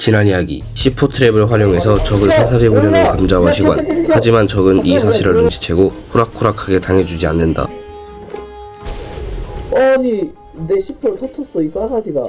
지난 이야기 C4 트랩을 활용해서 적을 사살해보려는 감자와 시관. 하지만 적은 이 사실을 눈치채고 호락호락하게 당해주지 않는다. 아니 내 C4를 터쳤어 이 싸가지가.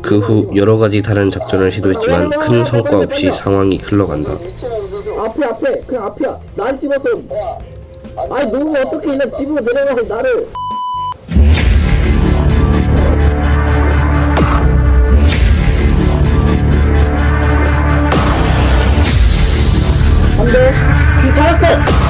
그 후 여러 가지 다른 작전을 시도했지만 큰 성과 없이 상황이 흘러간다. 앞에 앞에. 그냥 앞이야. 날 집어서. 아니 너무 어떻게 그냥 집으로 내려가 나를 안돼 지금 찾았어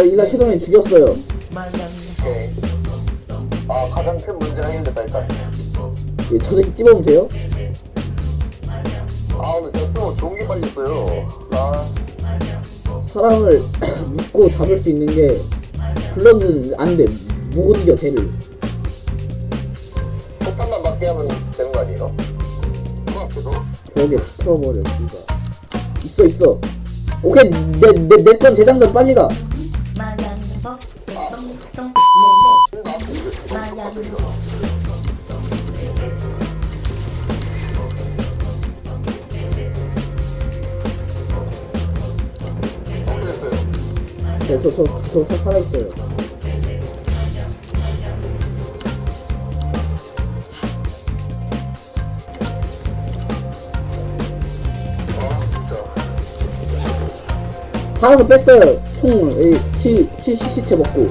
아, 일라 섀도맨 죽였어요. 오케이. 아 가장 큰 문제가 해결됐다 일단. 예, 저 새끼 찝어면 돼요? 아 오늘 제가 스모 좋은 게 빨렸어요. 아 사람을 묶고 잡을 수 있는 게 블러드는 안 돼. 못 이겨, 쟤를. 폭탄만 맞게 하면 되는 거 아니에요? 그 앞에서. 벽에 붙어버려, 누가. 있어, 있어. 오케이, 내, 내, 내 건 재장전 빨리 가. 됐어요? 저, 저, 저, 저, 사- 살아있어요. 아 진짜. 살아서 뺐어요. 총, 이, 시, 시, 시, 시체 먹고.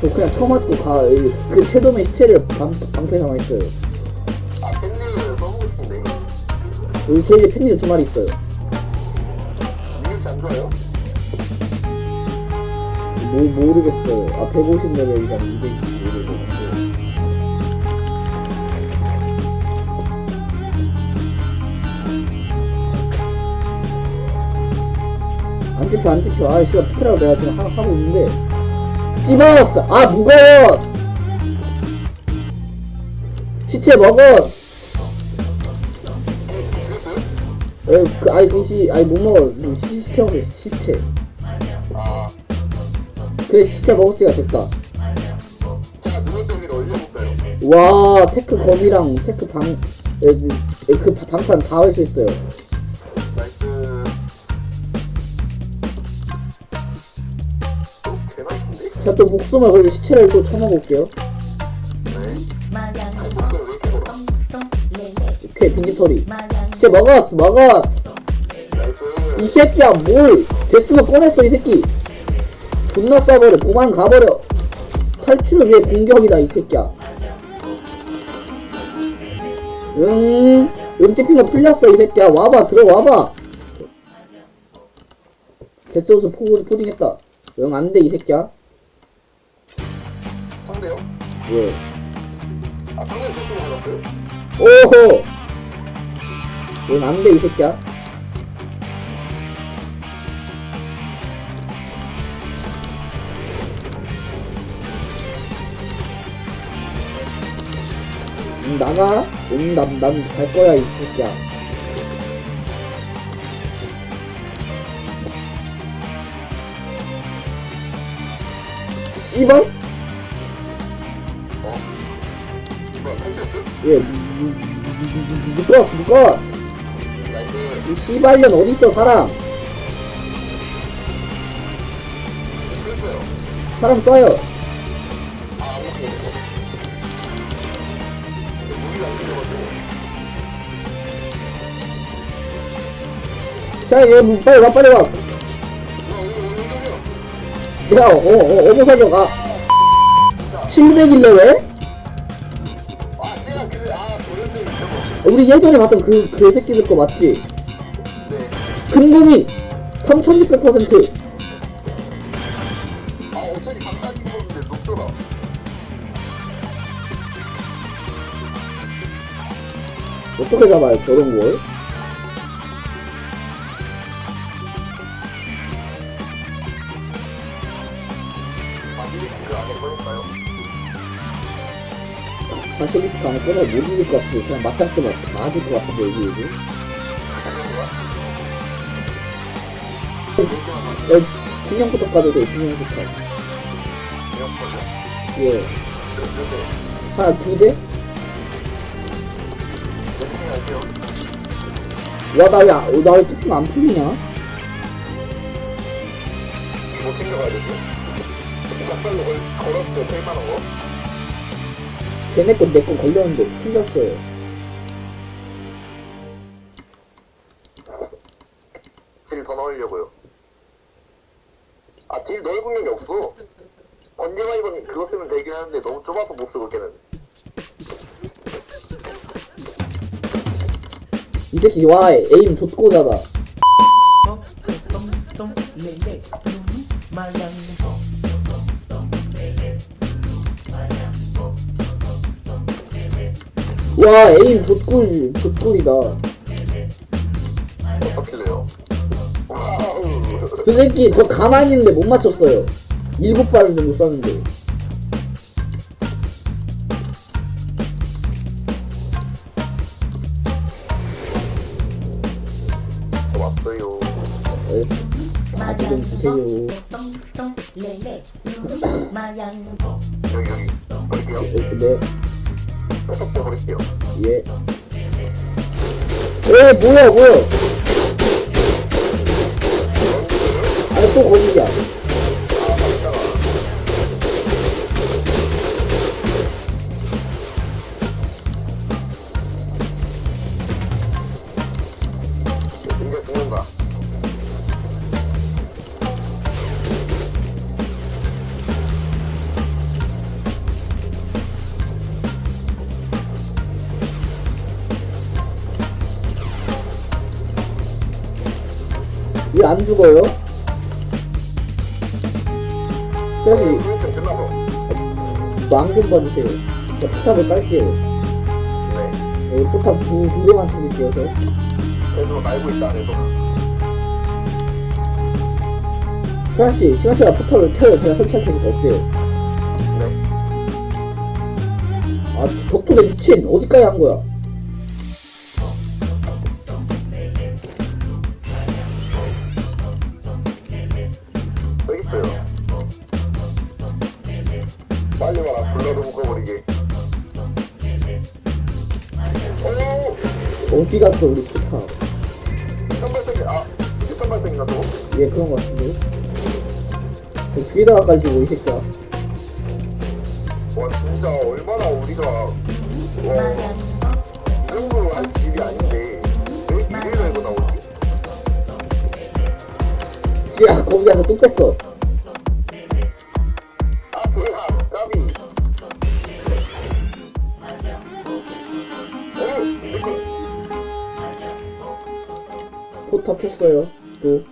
저 그냥 처음 맞고 가. 이, 그 섀도맨 시체를 방, 방패 삼아있어요. 아 팬님 써보고 싶은데. 여기 저희 집에 팬들 두 마리 있어요. 능력치 안 좋아요? 뭐, 모르겠어요. 아, 150레벨이다. 220레벨인데. 안 집혀, 안 집혀. 아, 씨발, 피트라고 내가 지금 하, 하고 있는데. 찝었어! 아, 무거웠어! 시체 먹었어! 죽였어요? 에, 그, 아니, 그 시, 아니, 못 먹어. 그 시, 시체 먹었어, 시체. 아 그래, 시체 먹었으니까 됐다. 제가 올려볼까요? 와 테크 검이랑 테크 방, 에, 그, 에, 그 바- 방탄 다 할 수 있어요. 제가 또 목숨을 시체를 또 쳐먹을게요. 오케이 빈집털이. 시체 먹었어 먹었어. 이. 새끼야 뭘 데스만 꺼냈어 이 새끼. 존나 쏴버려 도망가버려. 탈출을 위해 공격이다 이 새끼야. 응, 응집핑가 풀렸어 이 새끼야. 와봐 들어와봐. 데스옷을 포, 포딩했다. 응 안 돼 이 새끼야. 상대요? 왜? 아 상대 대충 해놨어요? 오호! 넌 안 돼, 이 새끼야. 응, 나가? 응, 난, 난 갈 거야, 이 새끼야. 씨발? 예, 묶었어, 묶었어. 이 씨발년 어딨어, 사람? 사람 쏴요. 아안 먹게 됐어. 무기가 안 생겨가지고. 자, 얘, 뭐, 빨리 와, 빨리 와. 야 이거 이거 이거 야, 어, 어, 어머 사격, 아. 친구백일래, 왜? 우리 예전에 봤던 그, 그 새끼들 거 맞지? 네. 금공이 3600%아 어쩐지 방탄 입었는데 높더라. 어떻게 잡아요 저런 걸? 안에 꺼내 못 이길 것 같은데 그냥 맞짱 뜨면 다 맞을 것 같은데 여기 여기 어, 진영부터 까도 돼 진영부터 예 하나 두대? 와나왜 나왜 찍히면 안 풀리냐? 뭐 챙겨가야 되지? 작살로 걸, 걸었을 때 페이만 한 거? 쟤네 건 내 건 걸렸는데 풀렸어요 딜 더 넣으려고요. 아, 딜 넣을 공격이 없어. 번개와 이번 그거 쓰면 되긴 하는데 너무 좁아서 못 쓰고 걔는. 이 새끼 와 에임 좆고자다 와 에임 좆꿀 좆꿀이다 어떻길래요? 와우. 저 새끼 저 가만히 있는데 못 맞췄어요 일곱 발을 못 쐈는데 저 왔어요. 에, 바지 좀 주세요 똥똥 레레 마양 여기, 여기. 버릴게요. 네 버릴게요. 예. 에 뭐야 뭐야 아니 또 거기야 안 죽어요? 사실 후유증 끝나서. 망좀 봐주세요 자 포탑을 깔게요 네. 여기 포탑 두, 두 개만 챙길게요 저 계속 날고 있다, 계속. 수환씨 시간씨가 포탑을 켜요 제가 설치할 테니까 어때요? 네. 아 저- 적토대 미친 어디까지 한 거야 어디 갔어 우리 포탑 발생, 아, 유선 발생인가 또? 예 그런 거 같은데 그 뒤에다가 깔지고 이 새끼야 와, 진짜 얼마나 우리가, 와, 마양 이 정도로 할 집이 아닌데, 왜 이를 달고 나오지? 야 거기 안에 또 뺐어 포탑 켰어요 또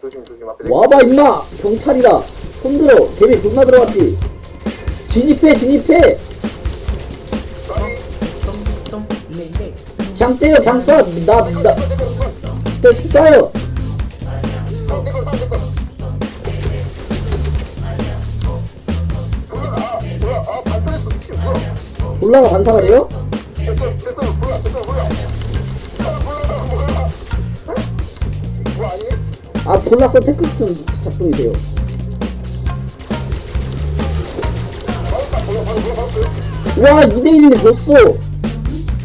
조심, 조심, 앞에. 내꺼. 와봐 임마 경찰이다 손들어 개미 존나 들어갔지 진입해 진입해. 그냥 때려 그냥 쏴 나나 내꺼, 나. 나 쏴요 미친, 뭐야. 올라가 반사가 돼요? 아 볼라서 테크스톤 작동이 돼요. 와 2대1인데 졌어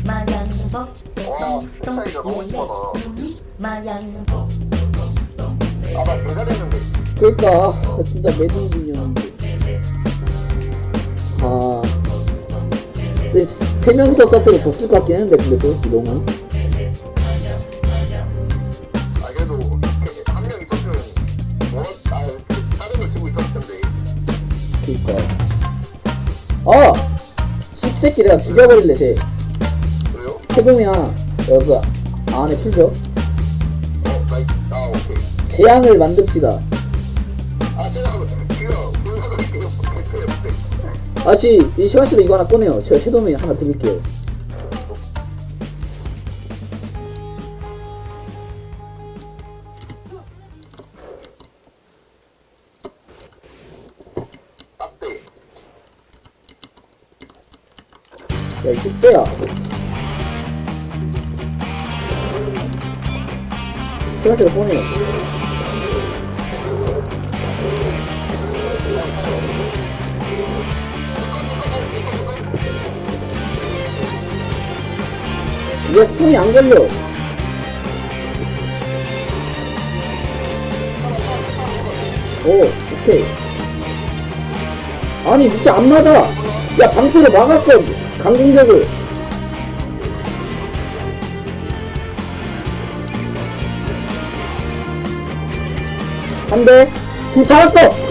마양 와, 스텝 차이가 너무 심하다. 레레 마양 아, 나 개잘했는데. 그러니까 아, 진짜 매듭이었는데 아 근데 세 명이서 썼으면 졌을 것 같긴 했는데 근데 저 새끼 너무 거야. 아! 십새끼 내가 죽여버릴래 쟤. 그래요? 세금이야. 여그 어, 안에 풀죠. 어, 나이스. 아, 오케이. 재앙을 만듭시다. 아, 제가 그거 그거 그거 그거 그거 그거 그거 그거 그거 그거 그거 그거 그거 있어요. 제가 제가 보내요. 왜 스톰이 안 걸려? 오, 오케이. 아니, 미치 안 맞아! 야, 방패로 막았어! 항공격을 안돼. 뒤 잡았어.